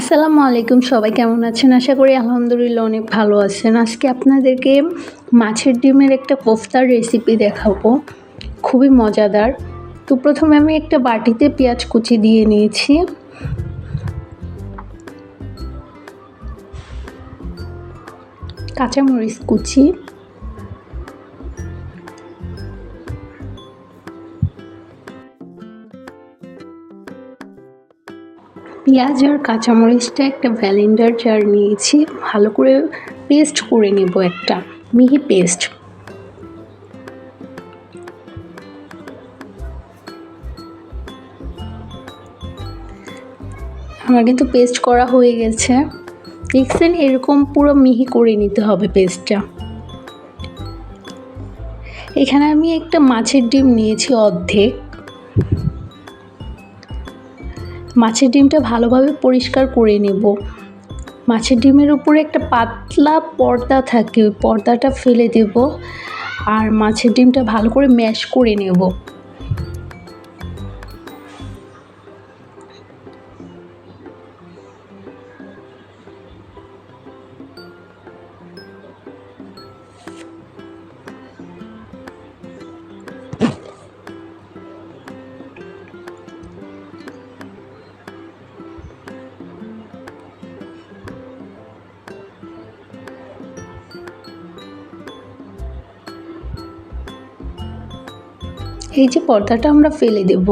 আসসালামু আলাইকুম, সবাই কেমন আছেন? আশা করি আলহামদুলিল্লাহ অনেক ভালো আছেন। আজকে আপনাদেরকে মাছের ডিমের একটা কোফতার রেসিপি দেখাবো। খুবই মজাদার। তো প্রথমে আমি একটা বাটিতে পেঁয়াজ কুচি দিয়ে নিয়েছি। কাঁচামরিচ কুচি। পেঁয়াজ আর কাঁচামরিচটা একটা ভ্যালেন্ডার জার নিয়েছি। ভালো করে পেস্ট করে নেব একটা, মিহি পেস্ট আমার কিন্তু পেস্ট করা হয়ে গেছে। দেখছেন, এরকম পুরো মিহি করে নিতে হবে পেস্টটা এখানে আমি একটা মাছের ডিম নিয়েছি অর্ধেক। মাছের ডিমটা ভালোভাবে পরিষ্কার করে নেব। মাছের ডিমের উপরে একটা পাতলা পর্দা থাকে, ওই পর্দাটা ফেলে দেব আর মাছের ডিমটা ভালো করে ম্যাশ করে নেব। এই যে পর্দাটা আমরা ফেলে দেব।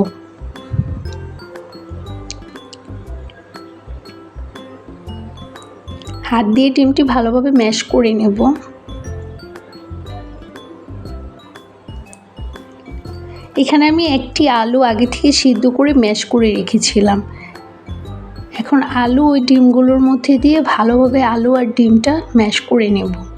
হাত দিয়ে ডিমটি ভালোভাবে ম্যাশ করে নেব। এখানে আমি একটি আলু আগে থেকে সিদ্ধ করে ম্যাশ করে রেখেছিলাম। এখন আলু ওই ডিমগুলোর মধ্যে দিয়ে ভালোভাবে আলু আর ডিমটা ম্যাশ করে নেব।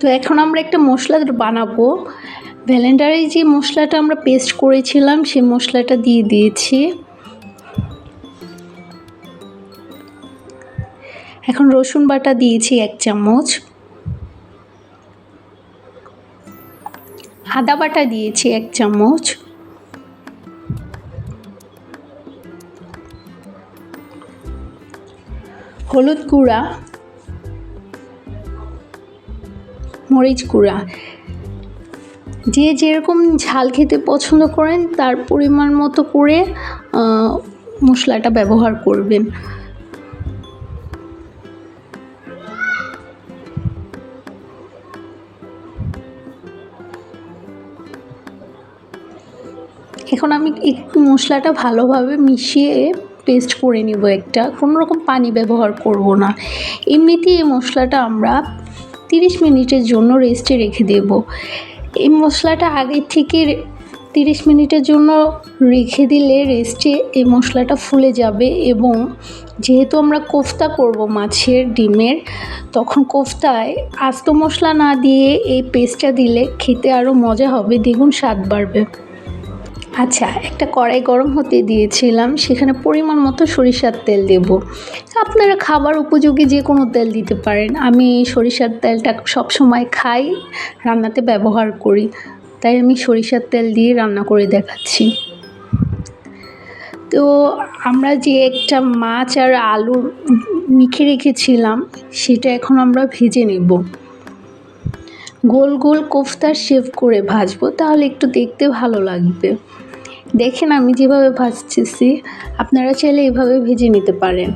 তো এখন আমরা একটা মশলা বানাবো। ভ্যালেন্ডারে যে মশলাটা আমরা পেস্ট করেছিলাম, সেই মশলাটা দিয়ে দিয়েছি। এখন রসুন বাটা দিয়েছি এক চামচ। আদা বাটা দিয়েছি এক চামচ। হলুদ গুঁড়া। মরিচ গুঁড়া। যে যেরকম ঝাল খেতে পছন্দ করেন, তার পরিমাণ মতো করে মশলাটা ব্যবহার করবেন। এখন আমি একটু মশলাটা ভালোভাবে মিশিয়ে পেস্ট করে নিব একটা। কোনো রকম পানি ব্যবহার করব না। এমনিতেই এই মশলাটা আমরা তিরিশ মিনিটের জন্য রেস্টে রেখে দেব। এই মশলাটা আগে থেকে তিরিশ মিনিটের জন্য রেখে দিলে রেস্টে এই মশলাটা ফুলে যাবে এবং যেহেতু আমরা কোফতা করব মাছের, ডিমের, তখন কোফতায় আস্ত মশলা না দিয়ে এই পেস্টটা দিলে খেতে আরও মজা হবে। দ্বিগুণ স্বাদ বাড়বে। আচ্ছা একটা কড়াই গরম হতে দিয়েছিলাম, সেখানে পরিমাণ মতো সরিষার তেল দেব। আপনারা খাবার উপযোগী যে কোনো তেল দিতে পারেন। আমি সরিষার তেলটা সবসময় খাই, রান্নাতে ব্যবহার করি। তাই আমি সরিষার তেল দিয়ে রান্না করে দেখাচ্ছি। তো আমরা যে একটা মাছ আর আলুর মিখে রেখেছিলাম, সেটা এখন আমরা ভেজে নেব। গোল গোল কোফতার শেপ করে ভাজবো, তাহলে একটু দেখতে ভালো লাগবে। দেখেন আমি যেভাবে ভাজতেছি, আপনারা চাইলে এভাবে ভেজে নিতে পারেন।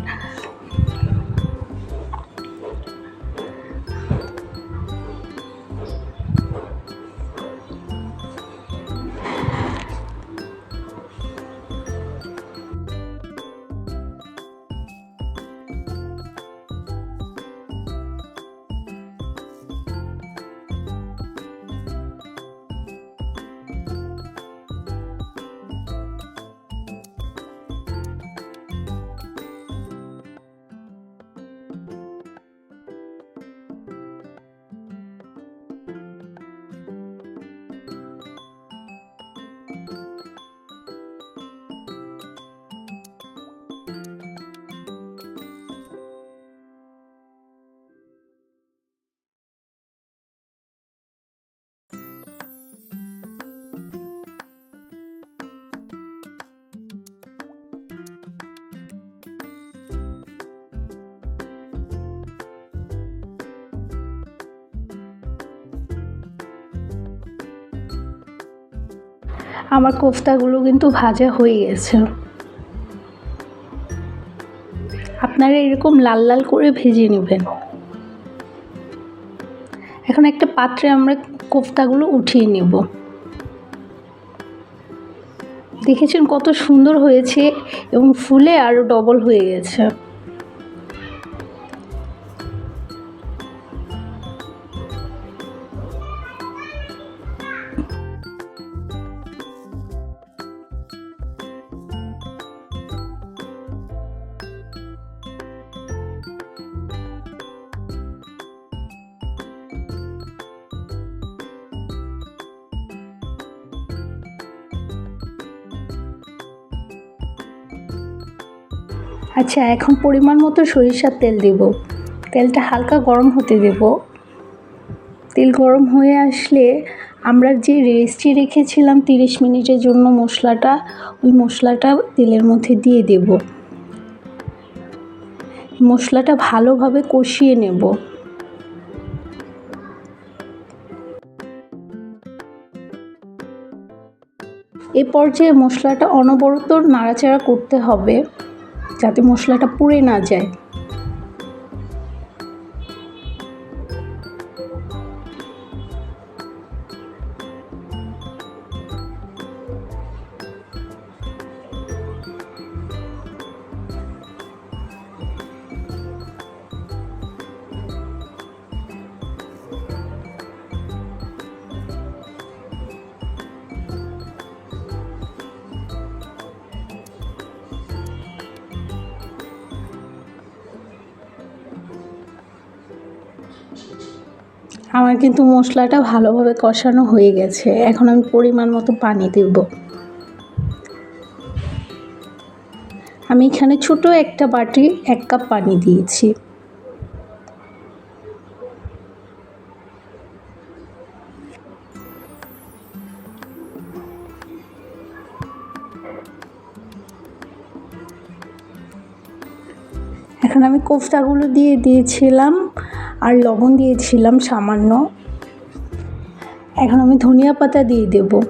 আমার কোফতাগুলো কিন্তু ভাজা হয়ে গেছে। আপনারা এরকম লাল লাল করে ভেজে নেবেন। এখন একটা পাত্রে আমরা কোফতাগুলো উঠিয়ে নেব। দেখেছেন কত সুন্দর হয়েছে এবং ফুলে আরও ডবল হয়ে গেছে। আচ্ছা এখন পরিমাণ মতো সরিষার তেল দেব। তেলটা হালকা গরম হতে দেব। তেল গরম হয়ে আসলে আমরা যে রেস্টে রেখেছিলাম তিরিশ মিনিটের জন্য মশলাটা, ওই মশলাটা তেলের মধ্যে দিয়ে দেব। মশলাটা ভালোভাবে কষিয়ে নেব। এ পর্যায়ে মশলাটা অনবরত নাড়াচাড়া করতে হবে। যাতে মশলাটা পুড়ে না যায়। আমার কিন্তু মশলাটা ভালোভাবে কষানো হয়ে গেছে। এখন আমি পরিমাণ মতো পানি দেব। আমি এখানে ছোট একটা বাটি এক কাপ পানি দিয়েছি। এখন আমি কোফতাগুলো দিয়ে দিয়েছিলাম। আর লবণ দিয়েছিলাম সামান্য। এখন আমি ধনিয়া পাতা দিয়ে দেব।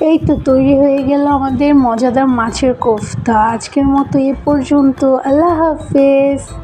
এই তো তৈরি হয়ে গেল আমাদের মজাদার মাছের কোফতা। আজকের মতো এ পর্যন্ত। আল্লাহ হাফেজ।